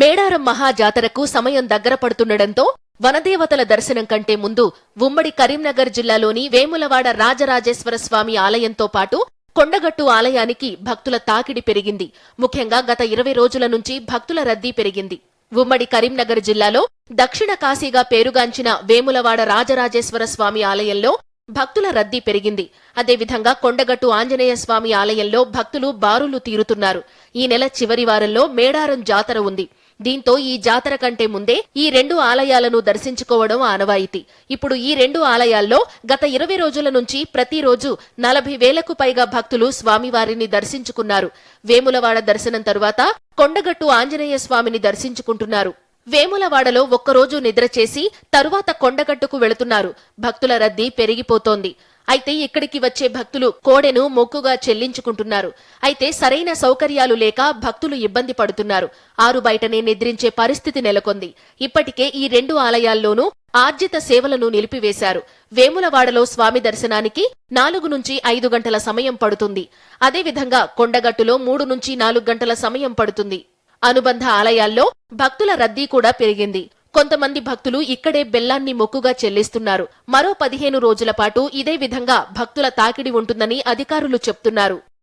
మేడారం మహాజాతరకు సమయం దగ్గర పడుతుండటంతో వనదేవతల దర్శనం కంటే ముందు ఉమ్మడి కరీంనగర్ జిల్లాలోని వేములవాడ రాజరాజేశ్వర స్వామి ఆలయంతో పాటు కొండగట్టు ఆలయానికి భక్తుల తాకిడి పెరిగింది. ముఖ్యంగా గత ఇరవై రోజుల నుంచి భక్తుల రద్దీ పెరిగింది. ఉమ్మడి కరీంనగర్ జిల్లాలో దక్షిణ కాశీగా పేరుగాంచిన వేములవాడ రాజరాజేశ్వర స్వామి ఆలయంలో భక్తుల రద్దీ పెరిగింది. అదేవిధంగా కొండగట్టు ఆంజనేయ స్వామి ఆలయంలో భక్తులు బారులు తీరుతున్నారు. ఈ నెల చివరి వారంలో మేడారం జాతర ఉంది. దీంతో ఈ జాతర కంటే ముందే ఈ రెండు ఆలయాలను దర్శించుకోవడం ఆనవాయితీ. ఇప్పుడు ఈ రెండు ఆలయాల్లో గత ఇరవై రోజుల నుంచి ప్రతిరోజు నలభై వేలకు పైగా భక్తులు స్వామివారిని దర్శించుకున్నారు. వేములవాడ దర్శనం తరువాత కొండగట్టు ఆంజనేయ స్వామిని దర్శించుకుంటున్నారు. వేములవాడలో ఒక్కరోజు నిద్ర చేసి తరువాత కొండగట్టుకు వెళుతున్నారు. భక్తుల రద్దీ పెరిగిపోతోంది. అయితే ఇక్కడికి వచ్చే భక్తులు కోడెను మొక్కుగా చెల్లించుకుంటున్నారు. అయితే సరైన సౌకర్యాలు లేక భక్తులు ఇబ్బంది పడుతున్నారు. ఆరు బయటనే నిద్రించే పరిస్థితి నెలకొంది. ఇప్పటికే ఈ రెండు ఆలయాల్లోనూ ఆర్జిత సేవలను నిలిపివేశారు. వేములవాడలో స్వామి దర్శనానికి నాలుగు నుంచి ఐదు గంటల సమయం పడుతుంది. అదేవిధంగా కొండగట్టులో మూడు నుంచి నాలుగు గంటల సమయం పడుతుంది. అనుబంధ ఆలయాల్లో భక్తుల రద్దీ కూడా పెరిగింది. కొంతమంది భక్తులు ఇక్కడే బెల్లాన్ని మొక్కుగా చెల్లిస్తున్నారు. మరో పదిహేను రోజుల పాటు ఇదే విధంగా భక్తుల తాకిడి ఉంటుందని అధికారులు చెప్తున్నారు.